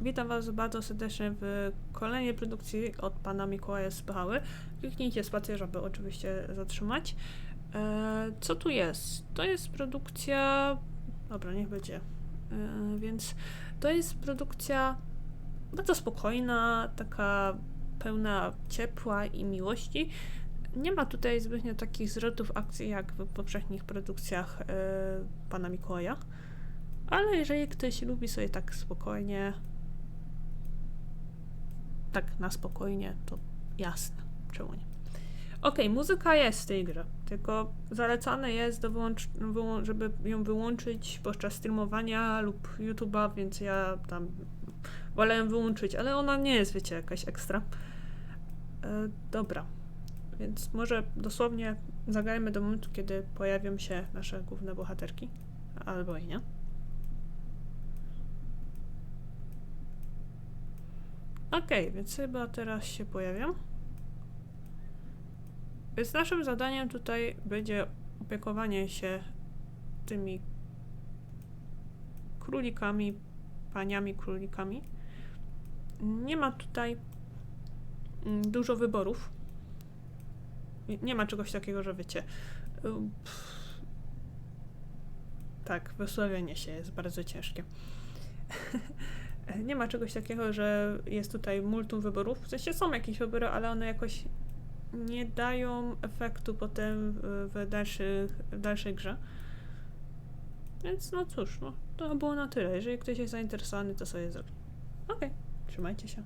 Witam Was bardzo serdecznie w kolejnej produkcji od pana Mikołaja Spychały. Kliknijcie spację, żeby oczywiście zatrzymać. E, co tu jest? To jest produkcja. Dobra, niech będzie. E, więc to jest produkcja bardzo spokojna, taka pełna ciepła i miłości. Nie ma tutaj zbytnio takich zwrotów akcji jak w poprzednich produkcjach e, pana Mikołaja. Ale jeżeli ktoś lubi sobie tak spokojnie, tak na spokojnie, to jasne, czemu nie. Okej, muzyka jest w tej grze, tylko zalecane jest, do wyłącz- wyłą- żeby ją wyłączyć podczas streamowania lub YouTube'a, więc ja tam ją wyłączyć, ale ona nie jest, wiecie, jakaś ekstra. E, dobra, więc może dosłownie zagrajmy do momentu, kiedy pojawią się nasze główne bohaterki, albo i nie. Okej, więc chyba teraz się pojawiam. Więc naszym zadaniem tutaj będzie opiekowanie się tymi królikami, paniami królikami. Nie ma tutaj dużo wyborów. Nie- ma czegoś takiego, że wiecie. ym, pff, Tak, wysławianie się jest bardzo ciężkie. Nie ma czegoś takiego, że jest tutaj multum wyborów. W sensie są jakieś wybory, ale one jakoś nie dają efektu potem w, dalszych, w dalszej grze. Więc no cóż, no, to było na tyle. Jeżeli ktoś jest zainteresowany, to sobie zrobi. Okej, trzymajcie się.